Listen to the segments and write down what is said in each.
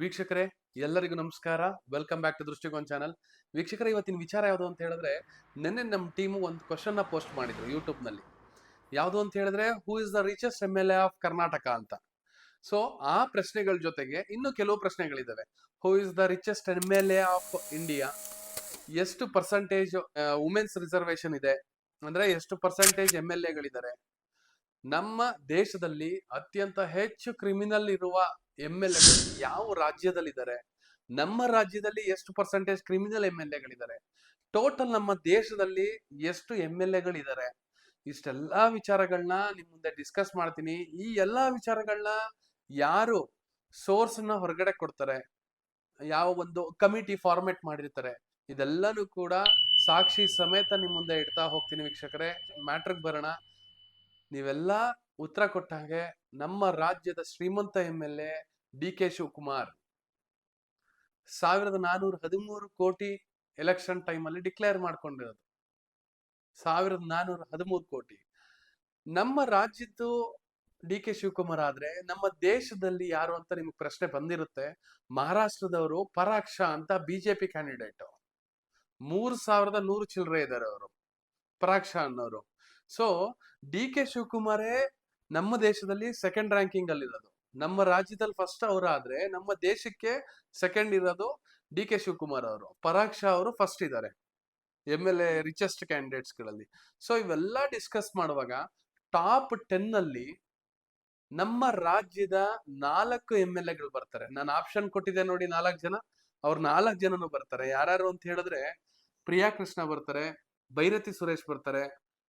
ವೀಕ್ಷಕರೇ, ಎಲ್ಲರಿಗೂ ನಮಸ್ಕಾರ. Welcome back to Drishtikon channel ವೀಕ್ಷಕರೇ, ಇವತ್ತಿನ ವಿಚಾರ ಯಾವುದು ಅಂತ ಹೇಳಿದ್ರೆ, ನಿನ್ನೆ ನಮ್ಮ ಟೀಮು ಒಂದು ಕ್ವಶನ್ನ ಪೋಸ್ಟ್ ಮಾಡಿದ್ರು ಯೂಟ್ಯೂಬ್ನಲ್ಲಿ ಯಾವುದು ಅಂತ ಹೇಳಿದ್ರೆ who is the richest M L A of Karnataka ಅಂತ. ಸೊ ಆ ಪ್ರಶ್ನೆಗಳ ಜೊತೆಗೆ ಇನ್ನು ಕೆಲವು ಪ್ರಶ್ನೆಗಳಿದ್ದಾವೆ who is the richest M L A of India ಎಷ್ಟು ಪರ್ಸೆಂಟೇಜ್ ವುಮೆನ್ಸ್ ರಿಸರ್ವೇಶನ್ ಇದೆ? ಅಂದ್ರೆ ಎಷ್ಟು ಪರ್ಸೆಂಟೇಜ್ ಎಂ ಎಲ್ ಎಗಳಿದ್ದಾರೆ ನಮ್ಮ ದೇಶದಲ್ಲಿ ಅತ್ಯಂತ ಹೆಚ್ಚು ಕ್ರಿಮಿನಲ್ ಇರುವ ಎಂ ಎಲ್ ಎಗಳು ಯಾವ ರಾಜ್ಯದಲ್ಲಿದ್ದಾರೆ? ನಮ್ಮ ರಾಜ್ಯದಲ್ಲಿ ಎಷ್ಟು ಪರ್ಸೆಂಟೇಜ್ ಕ್ರಿಮಿನಲ್ ಎಂ ಎಲ್ ಎಗಳಿದ್ದಾರೆ ಟೋಟಲ್ ನಮ್ಮ ದೇಶದಲ್ಲಿ ಎಷ್ಟು ಎಂ ಎಲ್ ಎಗಳಿದ್ದಾರೆ ಇಷ್ಟೆಲ್ಲಾ ವಿಚಾರಗಳನ್ನ ನಿಮ್ ಮುಂದೆ ಡಿಸ್ಕಸ್ ಮಾಡ್ತೀನಿ. ಈ ಎಲ್ಲಾ ವಿಚಾರಗಳನ್ನ ಯಾರು ಸೋರ್ಸ್ನ ಹೊರಗಡೆ ಕೊಡ್ತಾರೆ? ಯಾವ ಒಂದು ಕಮಿಟಿ ಫಾರ್ಮೆಟ್ ಮಾಡಿರ್ತಾರೆ? ಇದೆಲ್ಲನೂ ಕೂಡ ಸಾಕ್ಷಿ ಸಮೇತ ನಿಮ್ ಮುಂದೆ ಇಡ್ತಾ ಹೋಗ್ತೀನಿ ವೀಕ್ಷಕರೇ. ಮ್ಯಾಟ್ರಿಕ್ ಬರೋಣ. ನೀವೆಲ್ಲ ಉತ್ತರ ಕೊಟ್ಟ ಹಾಗೆ ನಮ್ಮ ರಾಜ್ಯದ ಶ್ರೀಮಂತ M L A D K Shivakumar. ಸಾವಿರದ ನಾನೂರ ಹದಿಮೂರು ಕೋಟಿ ಎಲೆಕ್ಷನ್ ಟೈಮಲ್ಲಿ ಡಿಕ್ಲೇರ್ ಮಾಡ್ಕೊಂಡಿರೋದು. ಸಾವಿರದ ನಾನೂರ ಹದಿಮೂರು ಕೋಟಿ. ನಮ್ಮ ರಾಜ್ಯದ್ದು ಡಿ ಕೆ ಶಿವಕುಮಾರ್ ಆದ್ರೆ ನಮ್ಮ ದೇಶದಲ್ಲಿ ಯಾರು ಅಂತ ನಿಮ್ಗೆ ಪ್ರಶ್ನೆ ಬಂದಿರುತ್ತೆ. ಮಹಾರಾಷ್ಟ್ರದವರು ಪರಾಕ್ಷ ಅಂತ ಬಿಜೆಪಿ ಕ್ಯಾಂಡಿಡೇಟ್. ಮೂರು ಸಾವಿರದ ನೂರು ಚಿಲ್ಲರೆ ಇದ್ದಾರೆ ಅವರು. ಪರಾಕ್ಷ ಅನ್ನೋರು. ಸೊ ಡಿ ಕೆ ಶಿವಕುಮಾರೇ ನಮ್ಮ ದೇಶದಲ್ಲಿ ಸೆಕೆಂಡ್ ರ್ಯಾಂಕಿಂಗ್ ಅಲ್ಲಿ ಇರೋದು ನಮ್ಮ ರಾಜ್ಯದಲ್ಲಿ ಫಸ್ಟ್ ಅವರಾದ್ರೆ ನಮ್ಮ ದೇಶಕ್ಕೆ ಸೆಕೆಂಡ್ ಇರೋದು ಡಿ ಕೆ ಶಿವಕುಮಾರ್ ಅವರು. ಪರಾಕ್ಷ ಅವರು ಫಸ್ಟ್ ಇದ್ದಾರೆ. ಎಂ ಎಲ್ ಎ ರಿಚೆಸ್ಟ್ ಕ್ಯಾಂಡಿಡೇಟ್ಸ್ಗಳಲ್ಲಿ. ಸೊ ಇವೆಲ್ಲ ಡಿಸ್ಕಸ್ ಮಾಡುವಾಗ ಟಾಪ್ ಟೆನ್ ಅಲ್ಲಿ ನಮ್ಮ ರಾಜ್ಯದ ನಾಲ್ಕು ಎಂ ಎಲ್ ಎಗಳು ಬರ್ತಾರೆ. ನಾನು ಆಪ್ಷನ್ ಕೊಟ್ಟಿದ್ದೆ ನೋಡಿ ನಾಲ್ಕು ಜನ. ಅವ್ರ ನಾಲ್ಕು ಜನನು ಬರ್ತಾರೆ. ಯಾರು ಅಂತ ಹೇಳಿದ್ರೆ ಪ್ರಿಯಾ ಕೃಷ್ಣ ಬರ್ತಾರೆ ಭೈರತಿ ಸುರೇಶ್ ಬರ್ತಾರೆ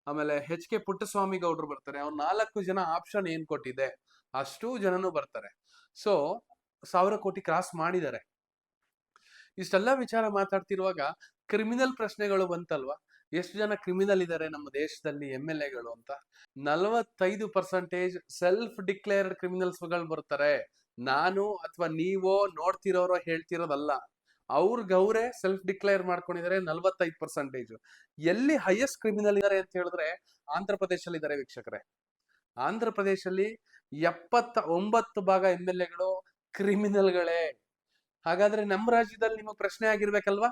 ಆಮೇಲೆ ಎಚ್ ಕೆ ಪುಟ್ಟಸ್ವಾಮಿ ಗೌಡ್ರು ಬರ್ತಾರೆ. ಅವ್ರು ನಾಲ್ಕು ಜನ ಆಪ್ಷನ್ ಏನ್ ಕೊಟ್ಟಿದೆ? ಅಷ್ಟು ಜನನು ಬರ್ತಾರೆ. ಸೊ ಸಾವಿರ ಕೋಟಿ ಕ್ರಾಸ್ ಮಾಡಿದ್ದಾರೆ. ಇಷ್ಟೆಲ್ಲ ವಿಚಾರ ಮಾತಾಡ್ತಿರುವಾಗ ಕ್ರಿಮಿನಲ್ ಪ್ರಶ್ನೆಗಳು ಬಂತಲ್ವಾ? ಎಷ್ಟು ಜನ ಕ್ರಿಮಿನಲ್ ಇದ್ದಾರೆ ನಮ್ಮ ದೇಶದಲ್ಲಿ ಎಂ ಎಲ್ ಎಗಳು ಅಂತ? ನಲವತ್ತೈದು ಪರ್ಸೆಂಟೇಜ್ ಸೆಲ್ಫ್ ಡಿಕ್ಲೇರ್ಡ್ ಕ್ರಿಮಿನಲ್ಸ್ಗಳು ಬರ್ತಾರೆ. ನಾನು ಅಥವಾ ನೀವೋ ನೋಡ್ತಿರೋರೋ ಹೇಳ್ತಿರೋದಲ್ಲ. ಅವ್ರಿಗೆ ಅವರೇ ಸೆಲ್ಫ್ ಡಿಕ್ಲೇರ್ ಮಾಡ್ಕೊಂಡಿದ್ದಾರೆ ನಲವತ್ತೈದು ಪರ್ಸೆಂಟೇಜ್ ಎಲ್ಲಿ ಹೈಯೆಸ್ಟ್ ಕ್ರಿಮಿನಲ್ ಇದ್ದಾರೆ ಅಂತ ಹೇಳಿದ್ರೆ ಆಂಧ್ರ ಪ್ರದೇಶಲ್ಲಿ ಇದ್ದಾರೆ ವೀಕ್ಷಕರೇ. ಆಂಧ್ರ ಪ್ರದೇಶಲ್ಲಿ ಎಪ್ಪತ್ತ ಒಂಬತ್ತು ಭಾಗ ಎಂ ಎಲ್ ಎಗಳು ಕ್ರಿಮಿನಲ್ಗಳೇ ಹಾಗಾದ್ರೆ ನಮ್ಮ ರಾಜ್ಯದಲ್ಲಿ ನಿಮಗೆ ಪ್ರಶ್ನೆ ಆಗಿರ್ಬೇಕಲ್ವಾ?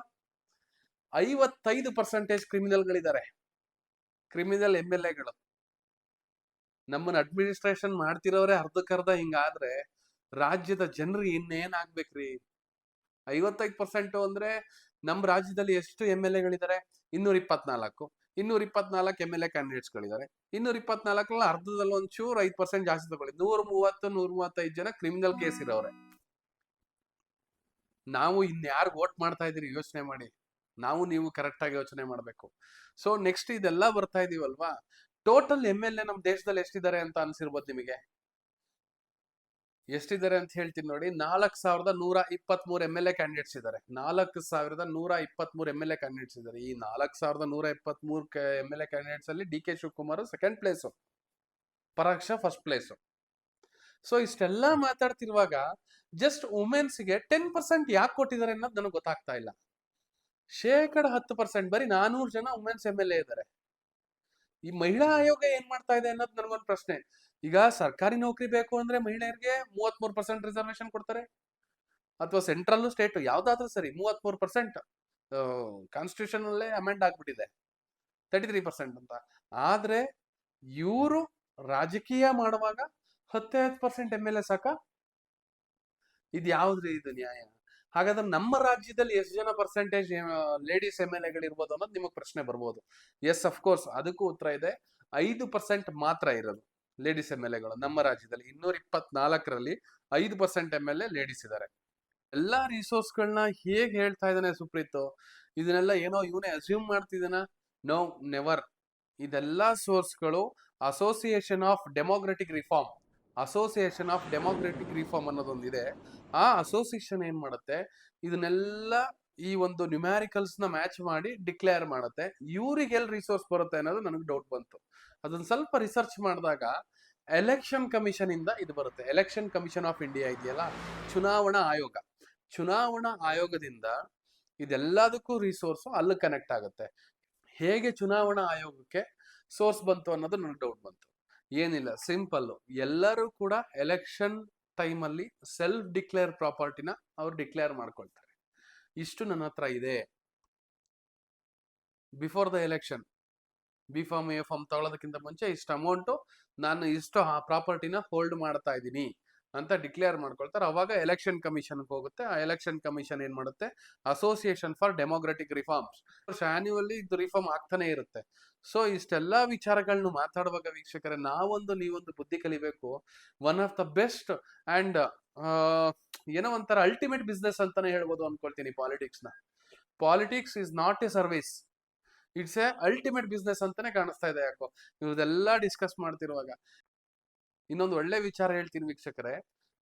ಐವತ್ತೈದು ಪರ್ಸೆಂಟೇಜ್ ಕ್ರಿಮಿನಲ್ಗಳಿದ್ದಾರೆ ಕ್ರಿಮಿನಲ್ ಎಂ ಎಲ್ ಎಗಳು. ನಮ್ಮನ್ನ ಅಡ್ಮಿನಿಸ್ಟ್ರೇಷನ್ ಮಾಡ್ತಿರೋರೆ ಅರ್ಧಕ್ಕರ್ಧ ಹಿಂಗಾದ್ರೆ ರಾಜ್ಯದ ಜನರಿಗೆ ಇನ್ನೇನ್ ಆಗ್ಬೇಕ್ರಿ? ಐವತ್ತೈದು ಪರ್ಸೆಂಟ್ ಅಂದ್ರೆ ನಮ್ಮ ರಾಜ್ಯದಲ್ಲಿ ಎಷ್ಟು ಎಂ ಎಲ್ ಎಗಳಿದ್ದಾರೆ? ಇನ್ನೂರ ಇಪ್ಪತ್ನಾಲ್ಕು ಇನ್ನೂರ ಇಪ್ಪತ್ನಾಲ್ಕು ಎಂ ಎಲ್ ಎ ಕ್ಯಾಂಡಿಡೇಟ್ಸ್ ಗಳಿದ್ದಾರೆ. ಇನ್ನೂರ ಇಪ್ಪತ್ನಾಲ್ಕಲ್ಲ ಅರ್ಧದಲ್ಲಿ ಒಂಚೂರು ಐದು ಪರ್ಸೆಂಟ್ ಜಾಸ್ತಿ ತಗೊಳ್ಳಿ. ನೂರ ಮೂವತ್ತು ನೂರ ಮೂವತ್ತೈದು ಜನ ಕ್ರಿಮಿನಲ್ ಕೇಸ್ ಇರೋರೆ ನಾವು ಇನ್ಯಾರು ವೋಟ್ ಮಾಡ್ತಾ ಇದೀರಿ ಯೋಚನೆ ಮಾಡಿ. ನಾವು ನೀವು ಕರೆಕ್ಟ್ ಆಗಿ ಯೋಚನೆ ಮಾಡಬೇಕು. ಸೊ ನೆಕ್ಸ್ಟ್ ಇದೆಲ್ಲ ಬರ್ತಾ ಇದೀವಲ್ವಾ? ಟೋಟಲ್ ಎಂ ಎಲ್ ಎ ನಮ್ಮ ದೇಶದಲ್ಲಿ ಎಷ್ಟಿದ್ದಾರೆ ಅಂತ ಅನ್ಸಿರ್ಬೋದು ನಿಮಗೆ? ಎಷ್ಟಿದ್ದಾರೆ ಅಂತ ಹೇಳ್ತೀನಿ ನೋಡಿ ನಾಲ್ಕು ಸಾವಿರದ ನೂರ ಇಪ್ಪತ್ತ್ ಮೂರು ಎಂ ಎಲ್ ಎ ಕ್ಯಾಂಡಿಡೇಟ್ಸ್ ಇದ್ದಾರೆ. ನಾಲ್ಕು ಸಾವಿರದ ನೂರ ಇಪ್ಪತ್ತ್ ಮೂರು ಎಂ ಎಲ್ ಎ ಕ್ಯಾಂಡಿಡೇಟ್ಸ್ ಇದ್ದಾರೆ. ಈ ನಾಲ್ಕು ಸಾವಿರದ ನೂರ ಇಪ್ಪತ್ತ್ ಮೂರು ಎಂ ಎಲ್ ಎ ಕ್ಯಾಂಡಿಡೇಟ್ಸ್ ಅಲ್ಲಿ D K Shivakumar second place ಪರಾಕ್ಷ first place so ಇಷ್ಟೆಲ್ಲ ಮಾತಾಡ್ತಿರುವಾಗ ಜಸ್ಟ್ ವುಮೆನ್ಸ್ಗೆ ಟೆನ್ ಪರ್ಸೆಂಟ್ ಯಾಕೆ ಕೊಟ್ಟಿದ್ದಾರೆ ಅನ್ನೋದು ನನಗೆ ಗೊತ್ತಾಗ್ತಾ ಇಲ್ಲ. ಶೇಕಡ ಹತ್ತು ಪರ್ಸೆಂಟ್ ಬರೀ ನಾನೂರು ಜನ ವುಮೆನ್ಸ್ ಎಂ ಎಲ್ ಎ ಇದ್ದಾರೆ. ಈ ಮಹಿಳಾ ಆಯೋಗ ಏನ್ ಮಾಡ್ತಾ ಇದೆ ಅನ್ನೋದು ನನಗೊಂದು ಪ್ರಶ್ನೆ. ಈಗ ಸರ್ಕಾರಿ ನೌಕರಿ ಬೇಕು ಅಂದ್ರೆ ಮಹಿಳೆಯರಿಗೆ ಮೂವತ್ತ್ ಪರ್ಸೆಂಟ್ ರಿಸರ್ವೇಶನ್ ಕೊಡ್ತಾರೆ. ಅಥವಾ ಸೆಂಟ್ರಲ್ ಸ್ಟೇಟ್ ಯಾವ್ದಾದ್ರೂ ಸರಿ ಮೂವತ್ತ್ ಮೂರು ಪರ್ಸೆಂಟ್ ಕಾನ್ಸ್ಟಿಟ್ಯೂಷನ್ ಅಲ್ಲೇ ಅಮೆಂಡ್ ಆಗ್ಬಿಟ್ಟಿದೆ. ತರ್ಟಿ ತ್ರೀ ಪರ್ಸೆಂಟ್ ಅಂತ. ಆದ್ರೆ ಇವರು ರಾಜಕೀಯ ಮಾಡುವಾಗ ಹತ್ತೈದು ಹತ್ತು ಪರ್ಸೆಂಟ್ ಎಂ ಎಲ್ ಎ ಸಾಕ? ಇದು ಯಾವ್ದ್ರಿ ಇದು ನ್ಯಾಯ? ಹಾಗಾದ್ರೆ ನಮ್ಮ ರಾಜ್ಯದಲ್ಲಿ ಎಷ್ಟು ಜನ ಪರ್ಸೆಂಟೇಜ್ ಲೇಡೀಸ್ ಎಂ ಎಲ್ ಎಗಳಿರ್ಬೋದು ಅನ್ನೋದು ನಿಮಗೆ ಪ್ರಶ್ನೆ ಬರ್ಬೋದು. ಎಸ್ ಕೋರ್ಸ್ ಅದಕ್ಕೂ ಉತ್ತರ ಇದೆ. ಐದು ಪರ್ಸೆಂಟ್ ಮಾತ್ರ ಇರೋದು. ಲೇಡೀಸ್ ಎಂ ಎಲ್ ಎಗಳು ನಮ್ಮ ರಾಜ್ಯದಲ್ಲಿ ಇನ್ನೂರ ಇಪ್ಪತ್ನಾಲ್ಕರಲ್ಲಿ ಐದು percent M L A ladies ಇದ್ದಾರೆ ಎಲ್ಲಾ ರಿಸೋರ್ಸ್ಗಳನ್ನ ಹೇಗೆ ಹೇಳ್ತಾ ಇದ್ದಾನೆ ಸುಪ್ರೀತ್? ಇದನ್ನೆಲ್ಲ ಏನೋ ಇವನೇ ಅಸ್ಯೂಮ್ ಮಾಡ್ತಿದ್ದಾನ? ನೋ ನೆವರ್ ಇದೆಲ್ಲ ಸೋರ್ಸ್ಗಳು association of democratic reform association of democratic reform ಅನ್ನೋದೊಂದಿದೆ. ಆ ಅಸೋಸಿಯೇಷನ್ ಏನ್ ಮಾಡುತ್ತೆ? ಇದನ್ನೆಲ್ಲ ಈ ಒಂದು ನ್ಯೂಮ್ಯಾರಿಕಲ್ಸ್ನ ಮ್ಯಾಚ್ ಮಾಡಿ ಡಿಕ್ಲೇರ್ ಮಾಡುತ್ತೆ. ಇವ್ರಿಗೆ ಎಲ್ಲಿ ರಿಸೋರ್ಸ್ ಬರುತ್ತೆ ಅನ್ನೋದು ನನಗೆ ಡೌಟ್ ಬಂತು. ಅದನ್ನ ಸ್ವಲ್ಪ ರಿಸರ್ಚ್ ಮಾಡಿದಾಗ ಎಲೆಕ್ಷನ್ ಕಮಿಷನ್ ಇಂದ ಇದು ಬರುತ್ತೆ. ಎಲೆಕ್ಷನ್ ಕಮಿಷನ್ ಆಫ್ ಇಂಡಿಯಾ ಇದೆಯಲ್ಲ, ಚುನಾವಣಾ ಆಯೋಗ. ಚುನಾವಣಾ ಆಯೋಗದಿಂದ ಇದೆಲ್ಲದಕ್ಕೂ ರಿಸೋರ್ಸ್ ಅಲ್ಲಿ ಕನೆಕ್ಟ್ ಆಗುತ್ತೆ. ಹೇಗೆ ಚುನಾವಣಾ ಆಯೋಗಕ್ಕೆ ಸೋರ್ಸ್ ಬಂತು ಅನ್ನೋದು ನನಗೆ ಡೌಟ್ ಬಂತು. ಏನಿಲ್ಲ ಸಿಂಪಲ್ ಎಲ್ಲರೂ ಕೂಡ ಎಲೆಕ್ಷನ್ ಟೈಮಲ್ಲಿ ಸೆಲ್ಫ್ ಡಿಕ್ಲೇರ್ ಪ್ರಾಪರ್ಟಿನ ಅವ್ರು ಡಿಕ್ಲೇರ್ ಮಾಡ್ಕೊಳ್ತಾರೆ. ಇಷ್ಟು ನನ್ನ ಹತ್ರ ಇದೆ. Before the election B form A form ತಗೊಳ್ಳೋದಕ್ಕಿಂತ ಮುಂಚೆ ಇಷ್ಟು ಅಮೌಂಟು ನಾನು ಇಷ್ಟು ಆ ಪ್ರಾಪರ್ಟಿನ ಹೋಲ್ಡ್ ಮಾಡ್ತಾ ಇದ್ದೀನಿ ಅಂತ ಡಿಕ್ಲೇರ್ ಮಾಡ್ಕೊಳ್ತಾರೆ. ಅವಾಗ ಎಲೆಕ್ಷನ್ ಕಮಿಷನ್ಗೆ ಹೋಗುತ್ತೆ. ಆ ಎಲೆಕ್ಷನ್ ಕಮಿಷನ್ ಏನು ಮಾಡುತ್ತೆ? Association for democratic reforms annually ಇದು ರಿಫಾರ್ಮ್ ಆಗ್ತಾನೆ ಇರುತ್ತೆ. ಸೊ ಇಷ್ಟೆಲ್ಲಾ ವಿಚಾರಗಳನ್ನು ಮಾತಾಡುವಾಗ ವೀಕ್ಷಕರೇ, ನಾವೊಂದು, ನೀವೊಂದು ಬುದ್ಧಿ ಕಲಿಬೇಕು. One of the best and ಏನೋ ಒಂಥರ ಅಲ್ಟಿಮೇಟ್ ಬಿಸ್ನೆಸ್ ಅಂತಾನೆ ಹೇಳ್ಬೋದು ಅನ್ಕೊಳ್ತೀನಿ ಪಾಲಿಟಿಕ್ಸ್ನ. Politics is not a service it's a ultimate business ಅಂತಾನೆ ಕಾಣಿಸ್ತಾ ಇದೆ ಯಾಕೋ. ಇವ್ರದೆಲ್ಲ ಡಿಸ್ಕಸ್ ಮಾಡ್ತಿರುವಾಗ. ಇನ್ನೊಂದು ಒಳ್ಳೆ ವಿಚಾರ ಹೇಳ್ತೀನಿ ವೀಕ್ಷಕರೇ.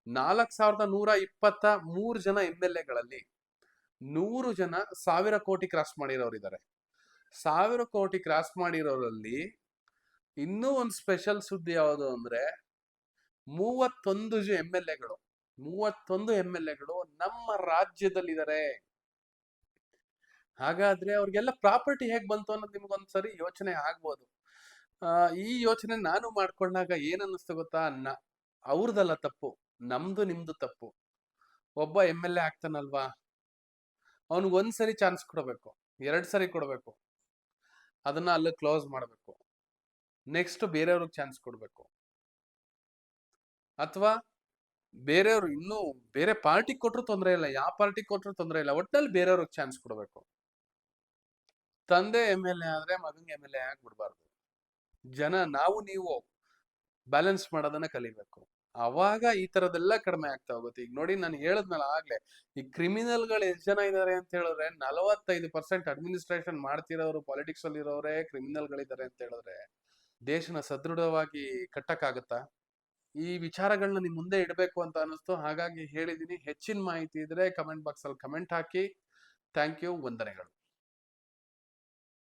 ನಾಲ್ಕ್ ಸಾವಿರದ ನೂರ ಇಪ್ಪತ್ತ ಮೂರು ಜನ ಎಂ ಎಲ್ ಎಗಳಲ್ಲಿ ನೂರು ಜನ ಸಾವಿರ ಕೋಟಿ ಕ್ರಾಸ್ ಮಾಡಿರೋರಿದ್ದಾರೆ ಸಾವಿರ ಕೋಟಿ ಕ್ರಾಸ್ ಮಾಡಿರೋರಲ್ಲಿ ಇನ್ನೂ ಒಂದು ಸ್ಪೆಷಲ್ ಸುದ್ದಿ ಯಾವುದು ಅಂದ್ರೆ ಮೂವತ್ತೊಂದು ಎಂ ಎಲ್ ಎಗಳು. ಮೂವತ್ತೊಂದು ಎಂ ಎಲ್ ಎಗಳು ನಮ್ಮ ರಾಜ್ಯದಲ್ಲಿದ್ದಾರೆ ಹಾಗಾದ್ರೆ ಅವ್ರಿಗೆಲ್ಲ ಪ್ರಾಪರ್ಟಿ ಹೇಗ್ ಬಂತು ಅನ್ನೋದು ನಿಮ್ಗೊಂದ್ಸರಿ ಯೋಚನೆ ಆಗ್ಬೋದು. ಆ, ಈ ಯೋಚನೆ ನಾನು ಮಾಡ್ಕೊಂಡಾಗ ಏನನ್ನಿಸ್ತು ಗೊತ್ತಾ? ನ ಅವ್ರದಲ್ಲ ತಪ್ಪು ನಮ್ದು ನಿಮ್ದು ತಪ್ಪು. ಒಬ್ಬ ಎಂ ಎಲ್ ಎ ಆಗ್ತಾನಲ್ವಾ? ಅವ್ನಿಗೆ ಒಂದ್ ಸರಿ ಚಾನ್ಸ್ ಕೊಡಬೇಕು ಎರಡ್ ಸರಿ ಕೊಡಬೇಕು. ಅದನ್ನ ಅಲ್ಲಿ ಕ್ಲೋಸ್ ಮಾಡಬೇಕು. ನೆಕ್ಸ್ಟ್ ಬೇರೆಯವ್ರಿಗೆ ಚಾನ್ಸ್ ಕೊಡಬೇಕು. ಅಥವಾ ಬೇರೆಯವ್ರು ಇನ್ನೂ ಬೇರೆ ಪಾರ್ಟಿ ಕೊಟ್ಟರು ತೊಂದರೆ ಇಲ್ಲ, ಯಾವ ಪಾರ್ಟಿ ಕೊಟ್ಟರು ತೊಂದರೆ ಇಲ್ಲ ಒಟ್ಟಲ್ಲಿ ಬೇರೆಯವ್ರಿಗೆ ಚಾನ್ಸ್ ಕೊಡಬೇಕು. ತಂದೆ ಎಂ ಎಲ್ ಎ ಆದ್ರೆ ಮಗಂಗೆ ಎಂ ಎಲ್ ಎ ಆಗ್ಬಿಡ್ಬಾರ್ದು. ಜನ ನಾವು ನೀವು ಬ್ಯಾಲೆನ್ಸ್ ಮಾಡೋದನ್ನ ಕಲಿಬೇಕು. ಅವಾಗ ಈ ತರದೆಲ್ಲ ಕಡಿಮೆ ಆಗ್ತಾ ಹೋಗುತ್ತೆ. ಈಗ ನೋಡಿ ನಾನು ಹೇಳಿದ್ಮೇಲೆ ಆಗ್ಲೇ, ಈ ಕ್ರಿಮಿನಲ್ಗಳು ಎಷ್ಟು ಜನ ಇದ್ದಾರೆ ಅಂತ ಹೇಳಿದ್ರೆ ನಲವತ್ತೈದು ಪರ್ಸೆಂಟ್ ಅಡ್ಮಿನಿಸ್ಟ್ರೇಷನ್ ಮಾಡ್ತಿರೋರು ಪಾಲಿಟಿಕ್ಸ್ ಅಲ್ಲಿ ಇರೋರೇ ಕ್ರಿಮಿನಲ್ಗಳಿದ್ದಾರೆ ಅಂತ ಹೇಳಿದ್ರೆ ದೇಶನ ಸದೃಢವಾಗಿ ಕಟ್ಟಕ್ಕಾಗತ್ತಾ? ಈ ವಿಚಾರಗಳನ್ನ ನಿಮ್ ಮುಂದೆ ಇಡಬೇಕು ಅಂತ ಅನಿಸ್ತು ಹಾಗಾಗಿ ಹೇಳಿದೀನಿ. ಹೆಚ್ಚಿನ ಮಾಹಿತಿ ಇದ್ರೆ ಕಮೆಂಟ್ ಬಾಕ್ಸ್ ಅಲ್ಲಿ ಕಮೆಂಟ್ ಹಾಕಿ. Thank you. ವಂದನೆಗಳು.